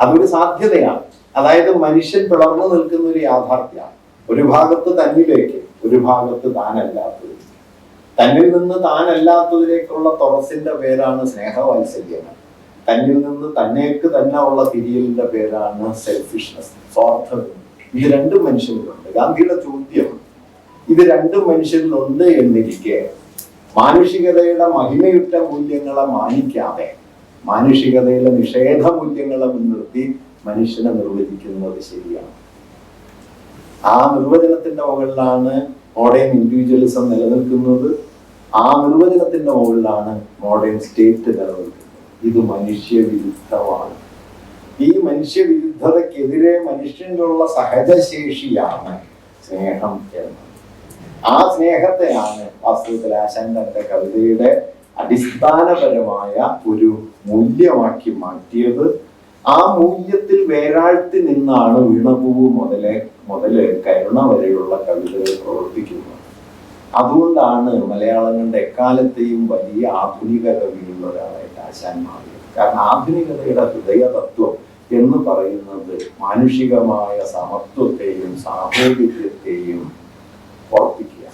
അതൊരു സാധ്യതയാണ്. അതായത് മനുഷ്യൻ പിളർന്നു നിൽക്കുന്ന ഒരു യാഥാർത്ഥ്യമാണ്. ഒരു ഭാഗത്ത് തന്നിലേക്ക് ഒരു ഭാഗത്ത് താനല്ലാത്തത്. തന്നിൽ നിന്ന് താനല്ലാത്തതിലേക്കുള്ള തുറസിന്റെ പേരാണ് സ്നേഹവാത്സല്യം തന്നിൽ നിന്ന് തന്നേക്ക് തന്നെ ഉള്ള തിരിയലിന്റെ പേരാണ് സെൽഫിഷ്നസ് സ്വാർത്ഥത. ഇത് രണ്ടും മനുഷ്യരിലുണ്ട് ഗാന്ധിയുടെ ചോദ്യം ഇത് രണ്ടും മനുഷ്യരിലുണ്ട് എന്നിരിക്കെ മാനുഷികതയുടെ മഹിമയുറ്റ മൂല്യങ്ങളെ മാനിക്കാതെ മാനുഷികതയിലെ നിഷേധ മൂല്യങ്ങളെ മുൻനിർത്തി മനുഷ്യനെ നിർവചിക്കുന്നത് ശരിയാണ്. ആ നിർവചനത്തിന്റെ മുകളിലാണ് മോഡേൺ ഇൻഡിവിജ്വലിസം നിലനിൽക്കുന്നത്. ആ നിർവചനത്തിന്റെ മുകളിലാണ് മോഡേൺ സ്റ്റേറ്റ് നിലനിൽക്കുന്നത്. ഇത് മനുഷ്യവിരുദ്ധമാണ്. ഈ മനുഷ്യവിരുദ്ധതയ്ക്കെതിരെ മനുഷ്യനിലുള്ള സഹജശേഷിയാണ് സ്നേഹം എന്ന് ആ സ്നേഹത്തെയാണ് വാസ്തവത്തിൽ ആശാൻ കവിതയുടെ അടിസ്ഥാനപരമായ ഒരു മൂല്യമാക്കി മാറ്റിയത് ആ മൂല്യത്തിൽ വേരാഴ്ത്തി നിന്നാണ് വീണപൂവ് മുതലെ മുതൽ കരുണ വരെയുള്ള കവിതകൾ പ്രവർത്തിക്കുന്നത്. അതുകൊണ്ടാണ് മലയാളങ്ങളുടെ എക്കാലത്തെയും വലിയ ആധുനിക കവിയുള്ള ഒരാളായിട്ട് ആശാൻ മാറിയത്. കാരണം ആധുനികതയുടെ ഹൃദയതത്വം എന്ന് പറയുന്നത് മാനുഷികമായ സമത്വത്തെയും സാഹോദര്യത്തെയും ഉറപ്പിക്കുക